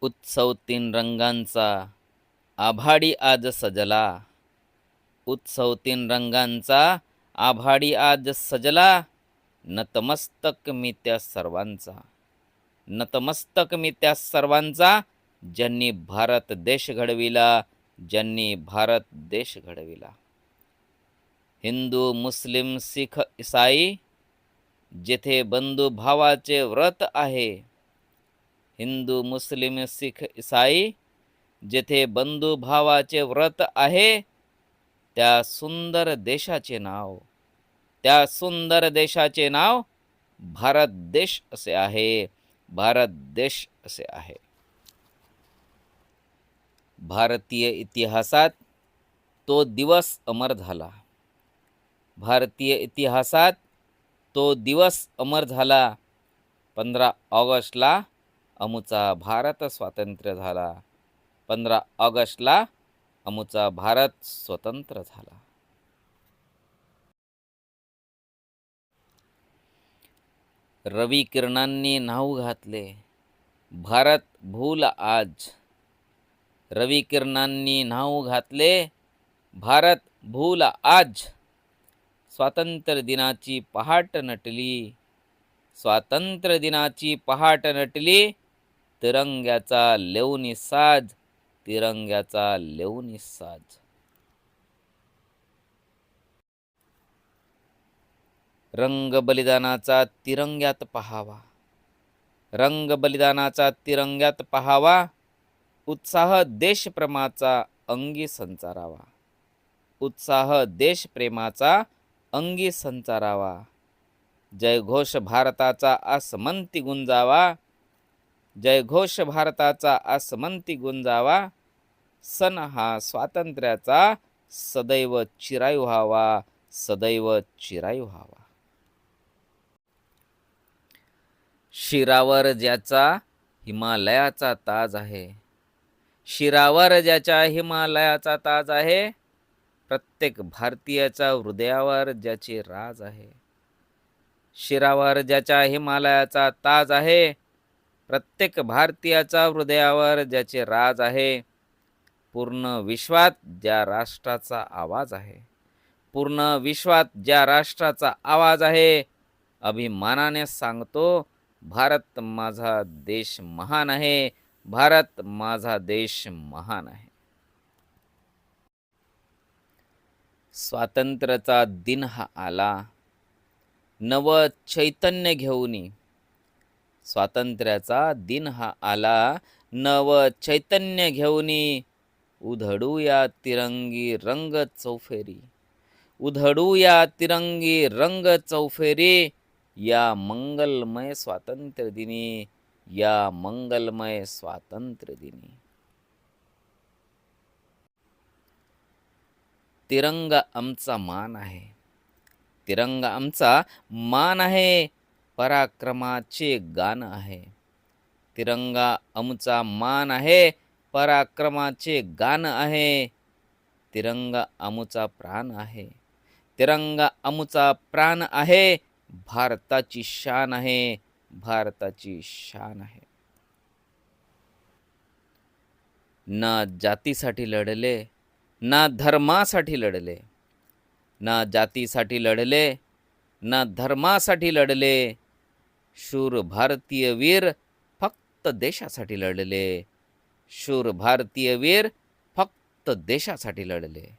उत्सव तीन रंगांचा आभाडी आज सजला. उत्सव तीन रंगांचा आभाडी आज सजला. नतमस्तक मी त्या सर्वांचा. नतमस्तक मी त्या सर्वांचा ज्यांनी भारत देश घडविला ज्यांनी भारत देश घडविला. हिंदू मुस्लिम सिख इसाई जेथे बंधुभावाचे व्रत आहे हिंदू मुस्लिम सिख इसाई जेथे बंधुभावाचे व्रत आहे त्या सुंदर देशाचे नाव त्या सुंदर देशाचे नाव भारत देश असे आहे भारत देश असे आहे. भारतीय इतिहासात तो दिवस अमर झाला. भारतीय इतिहासात तो दिवस अमर झाला पंधरा ऑगस्टला अमुचा भारत स्वातंत्र्य झाला. पंधरा ऑगस्टला अमुचा भारत स्वतंत्र झाला. रवी किरणांनी नाव घातले. भारत भूल आज. रवी किरणांनी नाव घातले. भारत भूल आज. स्वातंत्र्य दिनाची पहाट नटली. स्वातंत्र्य दिनाची पहाट नटली. तिरंग्याचा लेवणी साज तिरंग्याचा लेवणी साज. रंग बलिदानाचा तिरंग्यात पहावा. रंग बलिदानाचा तिरंग्यात पहावा. उत्साह देशप्रेमाचा अंगी संचारावा. उत्साह देशप्रेमाचा अंगी संचारावा. जयघोष भारताचा आसमंती गुंजावा. जयघोष भारताचा आसमंती गुंजावा. सण हा स्वातंत्र्याचा. सदैव चिरायू व्हावा. सदैव चिरायू व्हावा. शिरावर ज्याचा हिमालयाचा ताज आहे. शिरावर ज्याच्या हिमालयाचा ताज आहे. प्रत्येक भारतीयाच्या हृदयावर ज्याचे राज आहे. शिरावर ज्याच्या हिमालयाचा ताज आहे. प्रत्येक भारतीयाच्या हृदयावर ज्याचे राज आहे पूर्ण विश्वात ज्या राष्ट्राचा आवाज आहे पूर्ण विश्वात ज्या राष्ट्राचा आवाज आहे अभिमानाने सांगतो भारत माझा देश महान आहे भारत माझा देश महान आहे. स्वातंत्र्याचा दिन हा आला. नव चैतन्य घेऊनी स्वातंत्र्याचा दिन हा आला. नव चैतन्य घेऊनी उधडूया तिरंगी रंग चौफेरी. उधडूया तिरंगी रंग चौफेरी. या मंगलमय स्वातंत्र्य दिनी या मंगलमय स्वातंत्र्य दिनी. तिरंगा आमचा मान आहे. तिरंगा आमचा मान आहे. पराक्रमाचे गान आहे. तिरंगा आमचा मान आहे पराक्रमाचे गान आहे. तिरंगा आमचा प्राण आहे. तिरंगा आमचा प्राण आहे भारताची शान आहे भारताची शान आहे. ना जातीसाठी लढले ना धर्मासाठी लढले. ना जातीसाठी लढले ना धर्मासाठी लढले शूर भारतीय वीर फक्त देशासाठी लढले. शूर भारतीय वीर फक्त देशासाठी लढले.